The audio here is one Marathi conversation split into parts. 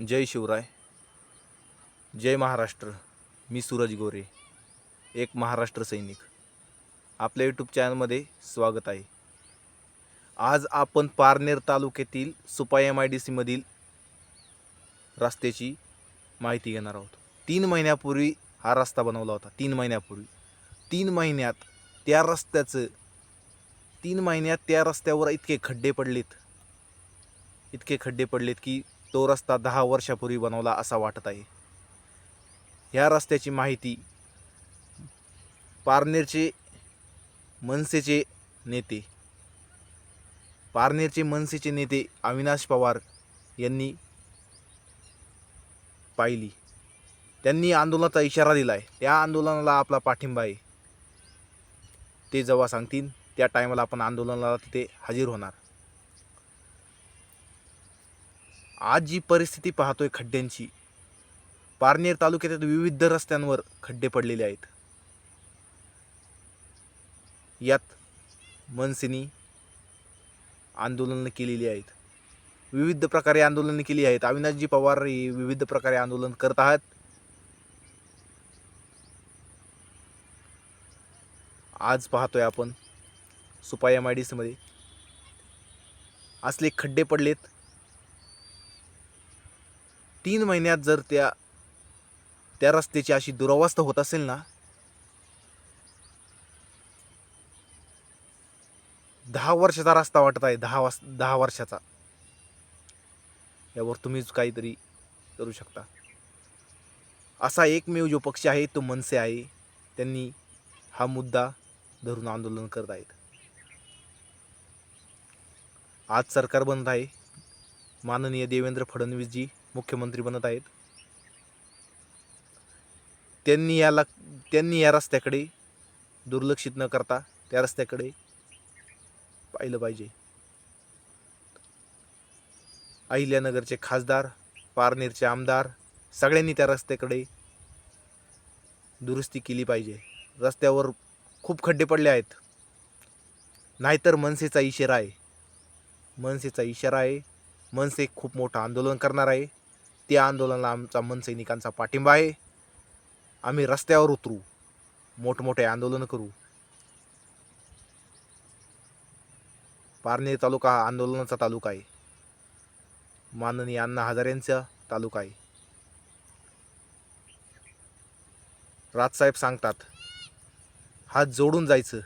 जय शिवराय जय महाराष्ट्र मी सूरज गोरे एक महाराष्ट्र सैनिक. आपल्या यूट्यूब चॅनलमध्ये स्वागत आहे. आज आपण पारनेर तालुक्यातील सुपा एम आय डी सीमधील रस्त्याची माहिती घेणार आहोत. तीन महिन्यापूर्वी हा रस्ता बनवला होता. तीन महिन्यापूर्वी. तीन महिन्यात त्या रस्त्याचं तीन महिन्यात त्या रस्त्यावर इतके खड्डे पडलेत. इतके खड्डे पडलेत की तो रस्ता दहा वर्षापूर्वी बनवला असा वाटत आहे. ह्या रस्त्याची माहिती पारनेरचे मनसेचे नेते पारनेरचे मनसेचे नेते अविनाश पवार यांनी पाहिली. त्यांनी आंदोलनाचा इशारा दिला आहे त्या आंदोलनाला आपला पाठिंबा आहे. ते जेव्हा सांगतील त्या टायमाला आपण आंदोलनाला तिथे हजर होणार. आज जी परिस्थिती पाहतोय खड्ड्यांची पारनेर तालुक्यात विविध रस्त्यांवर खड्डे पडलेले आहेत. यात मनसेनी आंदोलनं केलेली आहेत. विविध प्रकारे आंदोलनं केली आहेत. अविनाशजी पवार हे विविध प्रकारे आंदोलन करत आहात. आज पाहतोय आपण सुपाया मायडीसमध्ये असले खड्डे पडलेत. तीन महिन्यात जर त्या त्या रस्त्याची अशी दुरावस्था होत असेल ना दहा वर्षाचा रस्ता वाटत आहे दहा वास दहा वर्षाचा. यावर तुम्हीच काहीतरी करू शकता. असा एकमेव जो पक्ष आहे तो मनसे आहे. त्यांनी हा मुद्दा धरून आंदोलन करत आहेत. आज सरकार बनत आहे. माननीय देवेंद्र फडणवीसजी मुख्यमंत्री बनत आहेत. त्यांनी याला त्यांनी या रस्त्याकडे दुर्लक्षित न करता त्या रस्त्याकडे पाहिलं पाहिजे. अहिल्यानगरचे खासदार पारनेरचे आमदार सगळ्यांनी त्या रस्त्याकडे दुरुस्ती केली पाहिजे. रस्त्यावर खूप खड्डे पडले आहेत. नाहीतर मनसेचा इशारा आहे. मनसेचा इशारा आहे. मनसे खूप मोठं आंदोलन करणार आहे. त्या आंदोलनाला आमचा मनसैनिकांचा पाठिंबा आहे. आम्ही रस्त्यावर उतरू. मोठमोठे आंदोलन करू. पारनेर तालुका हा आंदोलनाचा तालुका आहे. माननीय अण्णा हजारेंचा तालुका आहे. राजसाहेब सांगतात हात जोडून जायचं.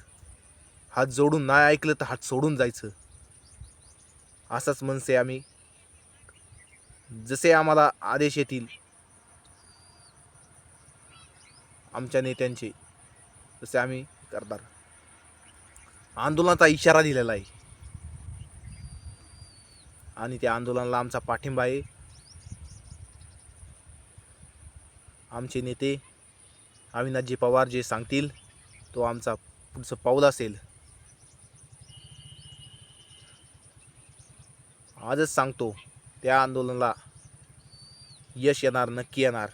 हात जोडून नाही ऐकलं तर हात सोडून जायचं. असंच मनसे आम्ही जसे आम्हाला आदेश येतील. आमच्या नेत्यांचे तसे आम्ही करणार. आंदोलनाचा इशारा दिलेला आहे. आणि त्या आंदोलनाला आमचा पाठिंबा आहे. आमचे नेते अविनाथजी पवार जे सांगतील तो आमचा पुढचं पाऊल असेल. आजच सांगतो. त्या आंदोलनाला यश येणार नक्की येणार.